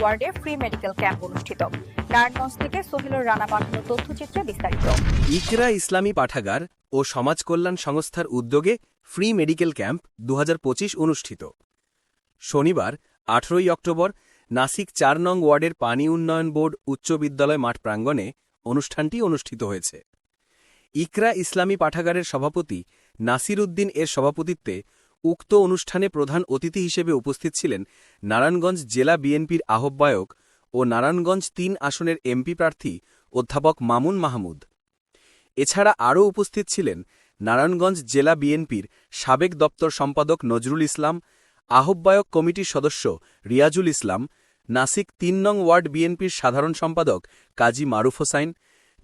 ওয়ার্ডে free medical camp অনুষ্ঠিত। নারায়ণগঞ্জ থেকে সোহেলুর রানা পাঠানো তথ্যচিত্রে বিস্তারিত। ইকরা ইসলামী পাঠাগার ও সমাজ কল্যাণ সংস্থার উদ্যোগে ফ্রি মেডিকেল ক্যাম্প দু অনুষ্ঠিত। শনিবার, আঠেরোই অক্টোবর, নাসিক চার নং ওয়ার্ডের পানি উন্নয়ন বোর্ড উচ্চ বিদ্যালয় মাঠ প্রাঙ্গণে অনুষ্ঠানটি অনুষ্ঠিত হয়েছে। ইকরা ইসলামী পাঠাগারের সভাপতি নাসির উদ্দিন এর সভাপতিত্বে উক্ত অনুষ্ঠানে প্রধান অতিথি হিসেবে উপস্থিত ছিলেন নারায়ণগঞ্জ জেলা বিএনপির আহ্বায়ক ও নারায়ণগঞ্জ তিন আসনের এমপি প্রার্থী অধ্যাপক মামুন মাহমুদ। এছাড়া আরও উপস্থিত ছিলেন নারায়ণগঞ্জ জেলা বিএনপির সাবেক দপ্তর সম্পাদক নজরুল ইসলাম, আহ্বায়ক কমিটির সদস্য রিয়াজুল ইসলাম, নাসিক তিন নং ওয়ার্ড বিএনপির সাধারণ সম্পাদক কাজী মারুফ হোসাইন,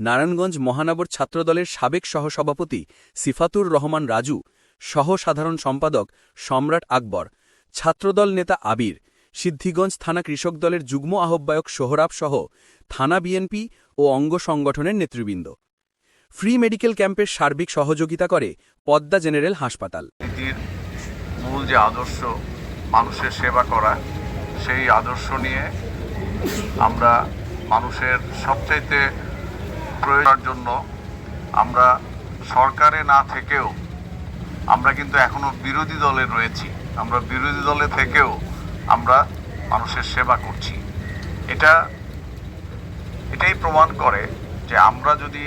নারায়ণগঞ্জ মহানগর ছাত্রদলের সাবেক সহসভাপতি সিফাতুর রহমান রাজু সহ সাধারণ সম্পাদক সম্রাট আকবর, ছাত্রদল নেতা আবির, সিদ্ধিগঞ্জ থানা কৃষক দলের যুগ্ম আহ্বায়ক সোহরাব সহ থানা বিএনপি ও অঙ্গ সংগঠনের নেতৃবৃন্দ। ফ্রি মেডিকেল ক্যাম্পের সার্বিক সহযোগিতা করে পদ্মা জেনারেল হাসপাতাল। মূল যে আদর্শ মানুষের সেবা করা, সেই আদর্শ নিয়ে আমরা মানুষের সবচাইতে প্রয়োজনের জন্য আমরা সরকারে না থেকেও আমরা কিন্তু এখনও বিরোধী দলে রয়েছি। আমরা বিরোধী দলে থেকেও আমরা মানুষের সেবা করছি। এটা, এটাই প্রমাণ করে যে আমরা যদি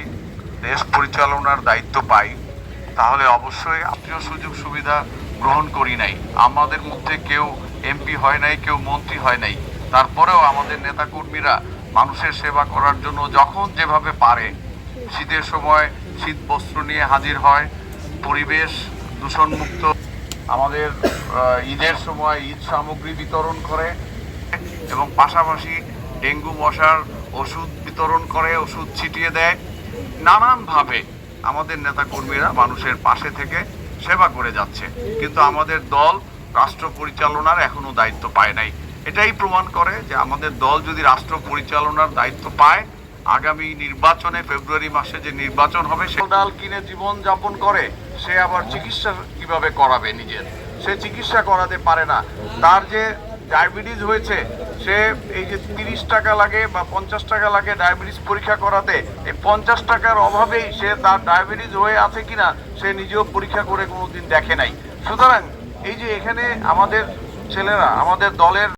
দেশ পরিচালনার দায়িত্ব পাই, তাহলে অবশ্যই আপনিও সুযোগ সুবিধা গ্রহণ করি নাই। আমাদের মধ্যে কেউ এমপি হয় নাই, কেউ মন্ত্রী হয় নাই। তারপরেও আমাদের নেতাকর্মীরা মানুষের সেবা করার জন্য যখন যেভাবে পারে, শীতের সময় শীত বস্ত্র নিয়ে হাজির হয়, পরিবেশ দূষণমুক্ত আমাদের ঈদের সময় ঈদ সামগ্রী বিতরণ করে এবং পাশাপাশি ডেঙ্গু মশার ওষুধ বিতরণ করে, ওষুধ ছিটিয়ে দেয়। নানানভাবে আমাদের নেতাকর্মীরা মানুষের পাশে থেকে সেবা করে যাচ্ছে। কিন্তু আমাদের দল রাষ্ট্র পরিচালনার এখনও দায়িত্ব পায় নাই। এটাই প্রমাণ করে যে আমাদের দল যদি রাষ্ট্র পরিচালনার দায়িত্ব পায়, আগামী নির্বাচনে ফেব্রুয়ারি মাসে যে নির্বাচন হবে, সে ডাল কিনে জীবন যাপন করে সে আবার চিকিৎসা কীভাবে করাবে নিজের? সে চিকিৎসা করাতে পারে না। তার যে ডায়াবেটিস হয়েছে, সে এই যে তিরিশ টাকা লাগে বা পঞ্চাশ টাকা লাগে ডায়াবেটিস পরীক্ষা করাতে, এই পঞ্চাশ টাকার অভাবেই সে তার ডায়াবেটিস হয়ে আছে কিনা, সে নিজেও পরীক্ষা করে কোনোদিন দেখে নাই। সুতরাং এই যে এখানে আমাদের ছেলেরা, আমাদের দলের